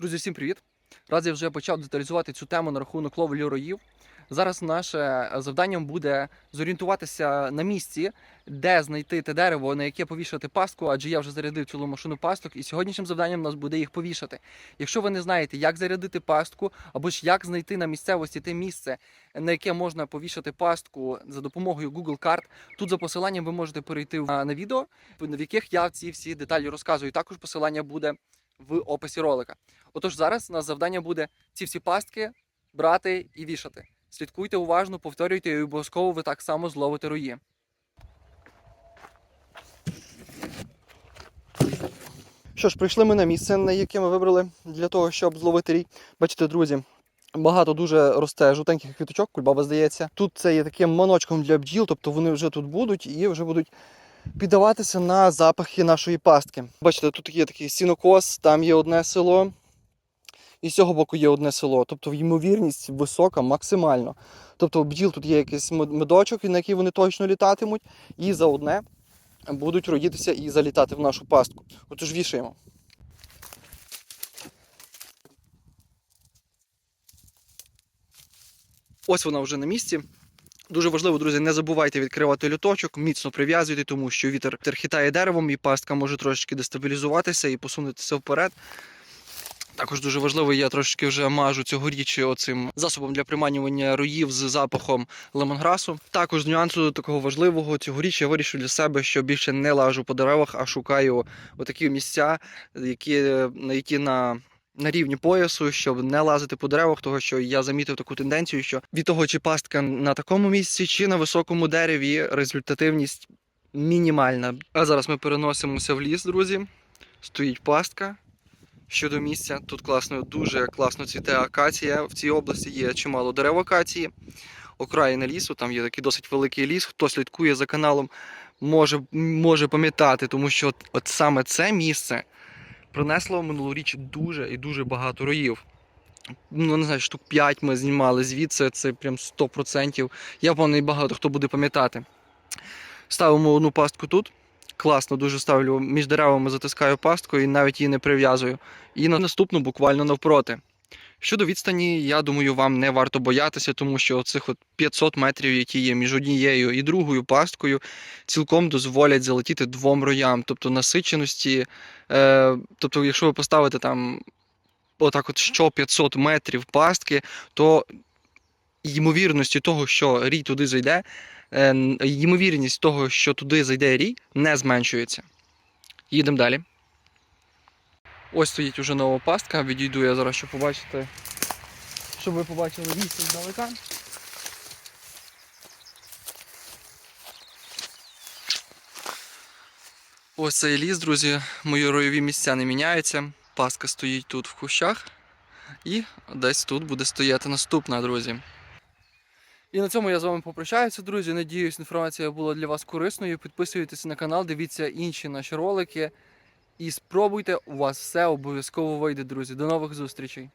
Друзі, всім привіт! Раз я вже почав деталізувати цю тему на рахунок ловлі роїв. Зараз наше е, завданням буде зорієнтуватися на місці, де знайти те дерево, на яке повішати пастку, адже я вже зарядив цілу машину пасток, і сьогоднішнім завданням у нас буде їх повішати. Якщо ви не знаєте, як зарядити пастку, або ж як знайти на місцевості те місце, на яке можна повішати пастку за допомогою Google карт, тут за посиланням ви можете перейти на на відео, в яких я ці всі деталі розказую. Також посилання буде в описі ролика. Отож, зараз у нас завдання буде ці всі пастки брати і вішати. Слідкуйте уважно, повторюйте і обов'язково ви так само зловите рої. Що ж, прийшли ми на місце, на яке ми вибрали для того, щоб зловити рій. Бачите, друзі, багато дуже росте жовтеньких квіточок, кульбаба здається. Тут це є таким маночком для бджіл, тобто вони вже тут будуть і вже будуть піддаватися на запахи нашої пастки. Бачите, тут є такий сінокос, там є одне село, і з цього боку є одне село. Тобто ймовірність висока максимально. Тобто бджіл тут є якийсь медочок, на який вони точно літатимуть, і за одне будуть родитися і залітати в нашу пастку. Отож вішаємо. Ось вона вже на місці. Дуже важливо, друзі, не забувайте відкривати люточок, міцно прив'язуйте, тому що вітер, хитає деревом і пастка може трошечки дестабілізуватися і посунутися вперед. Також дуже важливо, я трошечки вже мажу цьогоріч оцим засобом для приманювання роїв з запахом лемонграсу. Також з нюансу такого важливого цьогоріч я вирішив для себе, що більше не лажу по деревах, а шукаю отакі місця, які, на які на на рівні поясу, щоб не лазити по деревах, того що я замітив таку тенденцію, що від того, чи пастка на такому місці, чи на високому дереві, результативність мінімальна. А зараз ми переносимося в ліс, друзі. Стоїть пастка. Щодо місця, тут класно, дуже класно цвіте акація. В цій області є чимало дерев акації. Окраїна лісу, там є такий досить великий ліс. Хто слідкує за каналом, може, може пам'ятати, тому що от, саме це місце принесло минулоріч дуже і дуже багато роїв. Ну, не знаю, штук 5 ми знімали звідси, це прям 100%. Я впевнений, багато хто буде пам'ятати. Ставимо одну пастку тут. Класно, дуже ставлю між деревами, затискаю пастку і навіть її не прив'язую. І на наступну буквально навпроти. Щодо відстані, я думаю, вам не варто боятися, тому що цих от 500 метрів, які є між однією і другою пасткою, цілком дозволять залетіти двом роям. Тобто насиченості. Е, тобто, якщо ви поставите там отак, от що 500 метрів пастки, то ймовірності того, що рій туди зайде, е, ймовірність того, що туди зайде рій, не зменшується. Їдемо далі. Ось стоїть уже нова пастка. Відійду я зараз, щоб побачити, щоб ви побачили місце здалека. Ось цей ліс, друзі. Мої ройові місця не міняються. Пастка стоїть тут в кущах. І десь тут буде стояти наступна, друзі. І на цьому я з вами попрощаюся, друзі. Надіюсь, інформація була для вас корисною. Підписуйтесь на канал, дивіться інші наші ролики. І спробуйте, у вас все обов'язково вийде, друзі. До нових зустрічей!